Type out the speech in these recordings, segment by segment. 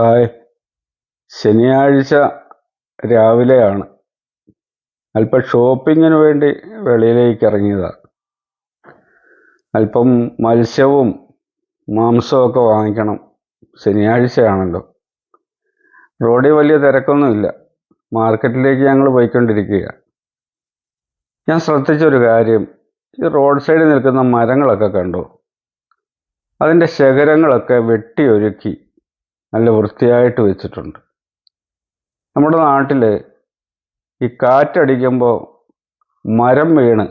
Hi ശനിയാഴ്ച രാവിലെയാണ്. അല്പം ഷോപ്പിങ്ങിന് വേണ്ടി വെളിയിലേക്ക് ഇറങ്ങിയതാണ് അല്പം മത്സ്യവും മാംസവും ഒക്കെ വാങ്ങിക്കണം. ശനിയാഴ്ചയാണല്ലോ. റോഡിൽ വലിയ തിരക്കൊന്നുമില്ല. മാർക്കറ്റിലേക്ക് ഞങ്ങൾ പോയിക്കൊണ്ടിരിക്കുക ഞാൻ ശ്രദ്ധിച്ചൊരു കാര്യം. ഈ റോഡ് സൈഡിൽ നിൽക്കുന്ന മരങ്ങളൊക്കെ കണ്ടു? അതിന്റെ ശകരങ്ങളൊക്കെ വെട്ടിയൊരുക്കി നല്ല വൃത്തിയായിട്ട് വെച്ചിട്ടുണ്ട്. നമ്മുടെ നാട്ടിൽ ഈ കാറ്റടിക്കുമ്പോൾ മരം വീണ്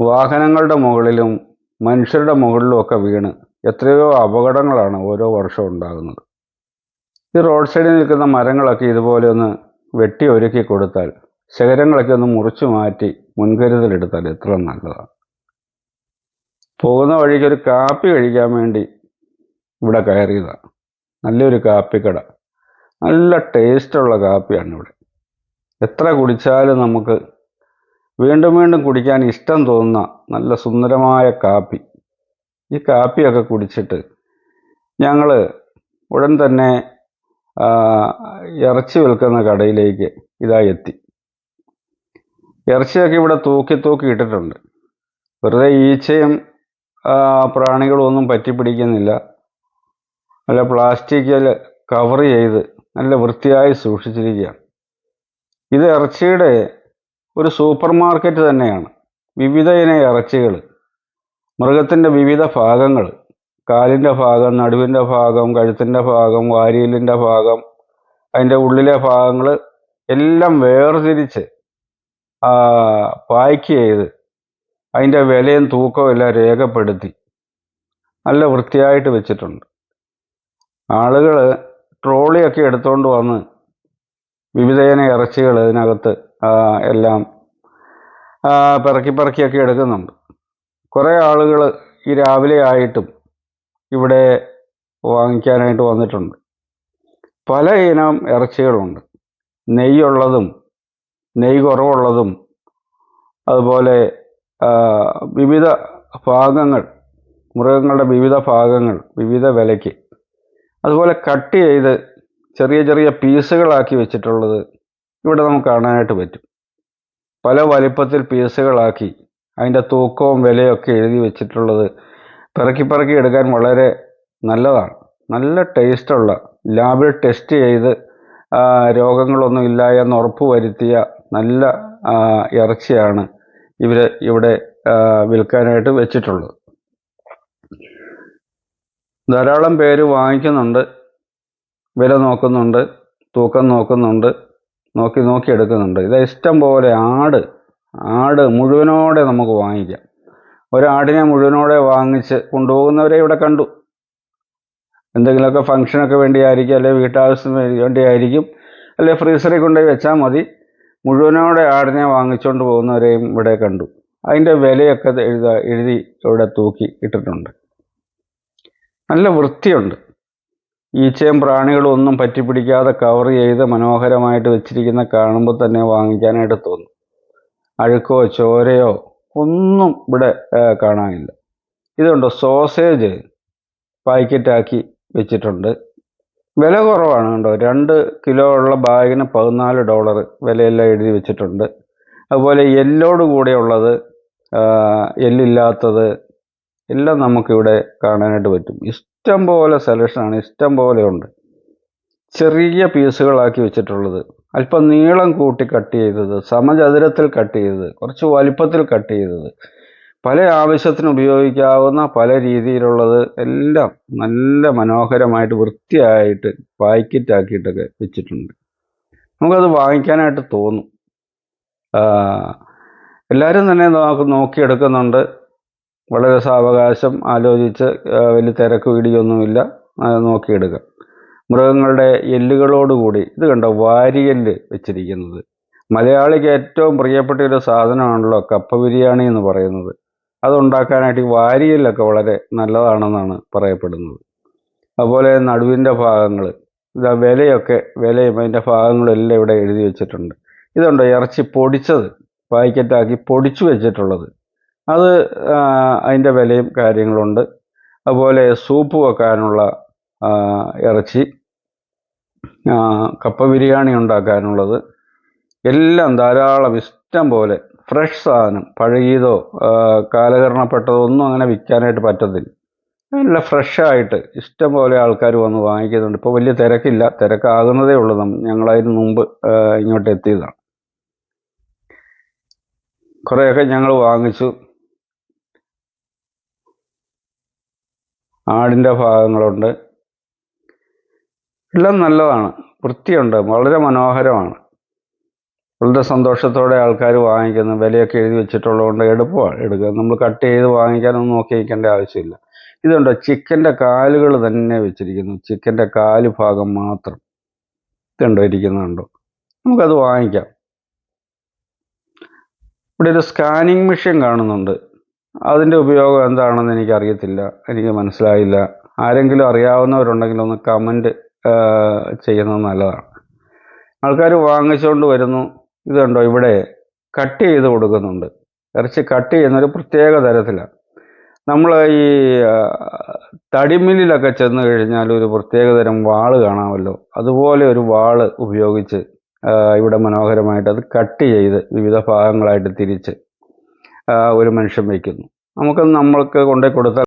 വാഹനങ്ങളുടെ മുകളിലും മനുഷ്യരുടെ മുകളിലും ഒക്കെ വീണ് എത്രയോ അപകടങ്ങളാണ് ഓരോ വർഷവും ഉണ്ടാകുന്നത്. ഈ റോഡ് സൈഡിൽ നിൽക്കുന്ന മരങ്ങളൊക്കെ ഇതുപോലെ ഒന്ന് വെട്ടി ഒരുക്കി കൊടുത്താൽ ശകരങ്ങളൊക്കെ ഒന്ന് മുറിച്ചു മാറ്റി മുൻകരുതലെടുത്താൽ എത്ര നല്ലതാണ്. പോകുന്ന വഴിക്ക് ഒരു കാപ്പി കഴിക്കാൻ വേണ്ടി ഇവിടെ കയറിയതാണ്. നല്ലൊരു കാപ്പിക്കട. നല്ല ടേസ്റ്റുള്ള കാപ്പിയാണ് ഇവിടെ എത്ര കുടിച്ചാലും നമുക്ക് വീണ്ടും വീണ്ടും കുടിക്കാൻ ഇഷ്ടം തോന്നുന്ന നല്ല സുന്ദരമായ കാപ്പി. ഈ കാപ്പിയൊക്കെ കുടിച്ചിട്ട് ഞങ്ങൾ ഉടൻ തന്നെ ഇറച്ചി വിൽക്കുന്ന കടയിലേക്ക് ഇതായി എത്തി. ഇറച്ചിയൊക്കെ ഇവിടെ തൂക്കി തൂക്കി ഇട്ടിട്ടുണ്ട്. വെറുതെ ഈച്ചയും പ്രാണികളും ഒന്നും പറ്റിപ്പിടിക്കുന്നില്ല. നല്ല പ്ലാസ്റ്റിക്കിൽ കവർ ചെയ്ത് നല്ല വൃത്തിയായി സൂക്ഷിച്ചിരിക്കുകയാണ് ഇത് ഇറച്ചിയുടെ ഒരു സൂപ്പർ മാർക്കറ്റ് തന്നെയാണ്. വിവിധ ഇന ഇറച്ചികൾ മൃഗത്തിന്റെ വിവിധ ഭാഗങ്ങൾ കാലിന്റെ ഭാഗം നടുവിന്റെ ഭാഗം കഴുത്തിന്റെ ഭാഗം വാരിയലിന്റെ ഭാഗം അതിന്റെ ഉള്ളിലെ ഭാഗങ്ങൾ എല്ലാം വേർതിരിച്ച് പായ്ക്ക് ചെയ്ത് അതിന്റെ വിലയും തൂക്കവും എല്ലാം രേഖപ്പെടുത്തി നല്ല വൃത്തിയായിട്ട് വെച്ചിട്ടുണ്ട്. ആളുകൾ ട്രോളിയൊക്കെ എടുത്തുകൊണ്ട് വന്ന് വിവിധയിന ഇറച്ചികൾ ഇതിനകത്ത് എല്ലാം പിറക്കി പിറക്കിയൊക്കെ എടുക്കുന്നുണ്ട്. കുറേ ആളുകൾ ഈ രാവിലെ ആയിട്ടും ഇവിടെ വാങ്ങിക്കാനായിട്ട് വന്നിട്ടുണ്ട്. പല ഇനം ഇറച്ചികളുണ്ട്. നെയ്യുള്ളതും നെയ്യ് കുറവുള്ളതും അതുപോലെ വിവിധ ഭാഗങ്ങൾ മൃഗങ്ങളുടെ വിവിധ ഭാഗങ്ങൾ വിവിധ വിലയ്ക്ക് അതുപോലെ കട്ട് ചെയ്ത് ചെറിയ ചെറിയ പീസുകളാക്കി വെച്ചിട്ടുള്ളത് ഇവിടെ നമുക്ക് കാണാനായിട്ട് പറ്റും. പല വലിപ്പത്തിൽ പീസുകളാക്കി അതിന്റെ തൂക്കവും വിലയൊക്കെ എഴുതി വെച്ചിട്ടുള്ളത് പിറക്കി പിറക്കി എടുക്കാൻ വളരെ നല്ലതാണ്. നല്ല ടേസ്റ്റുള്ള ലാബിൽ ടെസ്റ്റ് ചെയ്ത് രോഗങ്ങളൊന്നും ഇല്ല എന്ന് ഉറപ്പ് വരുത്തിയ നല്ല ഇറച്ചിയാണ് ഇവർ ഇവിടെ വിൽക്കാനായിട്ട് വെച്ചിട്ടുള്ളത്. ധാരാളം പേര് വാങ്ങിക്കുന്നുണ്ട് വില നോക്കുന്നുണ്ട് തൂക്കം നോക്കുന്നുണ്ട് നോക്കി നോക്കി എടുക്കുന്നുണ്ട്. ഇത് ഇഷ്ടം പോലെ ആട് ആട് മുഴുവനോടെ നമുക്ക് വാങ്ങിക്കാം. ഒരാടിനെ മുഴുവനോടെ വാങ്ങിച്ച് കൊണ്ടുപോകുന്നവരെ ഇവിടെ കണ്ടു. എന്തെങ്കിലുമൊക്കെ ഫംഗ്ഷനൊക്കെ വേണ്ടിയായിരിക്കും അല്ലെങ്കിൽ വീട്ടാവശ്യത്തിന് വേണ്ടിയായിരിക്കും അല്ലെങ്കിൽ ഫ്രീസറിൽ കൊണ്ടുപോയി വെച്ചാൽ മതി. മുഴുവനോടെ ആടിനെ വാങ്ങിച്ചുകൊണ്ട് പോകുന്നവരെയും ഇവിടെ കണ്ടു. അതിന്റെ വിലയൊക്കെ എഴുതാ ഇവിടെ തൂക്കി ഇട്ടിട്ടുണ്ട്. നല്ല വൃത്തിയുണ്ട്. ഈച്ചയും പ്രാണികളും ഒന്നും പറ്റിപ്പിടിക്കാതെ കവർ ചെയ്ത് മനോഹരമായിട്ട് വെച്ചിരിക്കുന്ന കാണുമ്പോൾ തന്നെ വാങ്ങിക്കാനായിട്ട് തോന്നും. അഴുക്കോ ചോരയോ ഒന്നും ഇവിടെ കാണാനില്ല. ഇതുണ്ടോ? സോസേജ് പാക്കറ്റാക്കി വെച്ചിട്ടുണ്ട്. വില കുറവാണ് കേട്ടോ രണ്ട് കിലോ ഉള്ള ബാഗിന് പതിനാല് ഡോളർ വിലയെല്ലാം എഴുതി വെച്ചിട്ടുണ്ട്. അതുപോലെ എല്ലോട് കൂടെയുള്ളത് എല്ലില്ലാത്തത് എല്ലാം നമുക്കിവിടെ കാണാനായിട്ട് പറ്റും. ഇഷ്ടം പോലെ സെലക്ഷനാണ് ഇഷ്ടം പോലെ ഉണ്ട്. ചെറിയ പീസുകളാക്കി വെച്ചിട്ടുള്ളത്. അല്പം നീളം കൂട്ടി കട്ട് ചെയ്തത് സമചതുരത്തിൽ കട്ട് ചെയ്തത് കുറച്ച് വലിപ്പത്തിൽ കട്ട് ചെയ്തത്. പല ആവശ്യത്തിന് ഉപയോഗിക്കാവുന്ന പല രീതിയിലുള്ളത് എല്ലാം നല്ല മനോഹരമായിട്ട് വൃത്തിയായിട്ട് പാക്കറ്റ് ആക്കിയിട്ടൊക്കെ വെച്ചിട്ടുണ്ട്. നമുക്കത് വാങ്ങിക്കാനായിട്ട് തോന്നും. എല്ലാവരും തന്നെ നോക്ക് നോക്കിയെടുക്കുന്നുണ്ട്. വളരെ സാവകാശം ആലോചിച്ച് വലിയ തിരക്ക് പിടിയൊന്നുമില്ല. നോക്കിയെടുക്കുക. നോക്കിയെടുക്കാം മൃഗങ്ങളുടെ എല്ലുകളോടുകൂടി ഇത് കണ്ടോ? വാരിയെല്ല് വെച്ചിരിക്കുന്നത്. മലയാളിക്ക് ഏറ്റവും പ്രിയപ്പെട്ട ഒരു സാധനമാണല്ലോ കപ്പ ബിരിയാണി എന്ന് പറയുന്നത്. അതുണ്ടാക്കാനായിട്ട് ഈ വാരിയെല്ലൊക്കെ വളരെ നല്ലതാണെന്നാണ് പറയപ്പെടുന്നത്. അതുപോലെ നടുവിന്റെ ഭാഗങ്ങൾ ഇതാ വിലയൊക്കെ വിലയും അതിന്റെ ഭാഗങ്ങളും എല്ലാം ഇവിടെ എഴുതി വെച്ചിട്ടുണ്ട്. ഇതുണ്ടോ? ഇറച്ചി പൊടിച്ചത് പാക്കറ്റാക്കി പൊടിച്ചു വെച്ചിട്ടുള്ളത്. അത് അതിന്റെ വിലയും കാര്യങ്ങളുണ്ട്. അതുപോലെ സൂപ്പ് വെക്കാനുള്ള ഇറച്ചി കപ്പ ബിരിയാണി ഉണ്ടാക്കാനുള്ളത്. എല്ലാം ധാരാളം ഇഷ്ടം പോലെ ഫ്രഷ് സാധനം പഴകിയതോ കാലകരണപ്പെട്ടതോ ഒന്നും അങ്ങനെ വിൽക്കാനായിട്ട് പറ്റത്തില്ല. നല്ല ഫ്രഷായിട്ട് ഇഷ്ടം പോലെ ആൾക്കാർ വന്ന് വാങ്ങിക്കുന്നുണ്ട്. ഇപ്പോൾ വലിയ തിരക്കില്ല. തിരക്കാകുന്നതേ ഉള്ളൂ. ഞങ്ങളതിന് മുമ്പ് ഇങ്ങോട്ട് എത്തിയതാണ്. കുറേയൊക്കെ ഞങ്ങൾ വാങ്ങിച്ചു. ആടിന്റെ ഭാഗങ്ങളുണ്ട്. എല്ലാം നല്ലതാണ്. വൃത്തിയുണ്ട്. വളരെ മനോഹരമാണ്. വളരെ സന്തോഷത്തോടെ ആൾക്കാർ വാങ്ങിക്കുന്നു. വിലയൊക്കെ എഴുതി വെച്ചിട്ടുള്ളതുകൊണ്ട് എളുപ്പമാണ് എടുക്കുക. നമ്മൾ കട്ട് ചെയ്ത് വാങ്ങിക്കാനൊന്നും നോക്കി നിൽക്കേണ്ട ആവശ്യമില്ല. ഇതുണ്ടോ. ചിക്കന്റെ കാലുകൾ തന്നെ വെച്ചിരിക്കുന്നു. ചിക്കന്റെ കാൽ ഭാഗം മാത്രം ഇതുണ്ടോ. ഇരിക്കുന്നുണ്ടോ. നമുക്കത് വാങ്ങിക്കാം. ഇവിടെ ഒരു സ്കാനിങ് മെഷീൻ കാണുന്നുണ്ട്. അതിന്റെ ഉപയോഗം എന്താണെന്ന് എനിക്കറിയത്തില്ല. എനിക്ക് മനസ്സിലായില്ല. ആരെങ്കിലും അറിയാവുന്നവരുണ്ടെങ്കിൽ ഒന്ന് കമന്റ് ചെയ്യുന്നത് നല്ലതാണ്. ആൾക്കാർ വാങ്ങിച്ചുകൊണ്ട് വരുന്നു. ഇതുണ്ടോ ഇവിടെ കട്ട് ചെയ്ത് കൊടുക്കുന്നുണ്ട്. ഇറച്ചി കട്ട് ചെയ്യുന്നൊരു പ്രത്യേക തരത്തിലാണ് നമ്മൾ ഈ തടിമില്ലിലൊക്കെ ചെന്ന് കഴിഞ്ഞാൽ ഒരു പ്രത്യേക തരം വാൾ കാണാമല്ലോ. അതുപോലെ ഒരു വാൾ ഉപയോഗിച്ച് ഇവിടെ മനോഹരമായിട്ട് അത് കട്ട് ചെയ്ത് വിവിധ ഭാഗങ്ങളായിട്ട് തിരിച്ച് ഒരു മനുഷ്യൻ വയ്ക്കുന്നു നമുക്ക് നമ്മൾക്ക് കൊണ്ടുപോയി കൊടുത്താൽ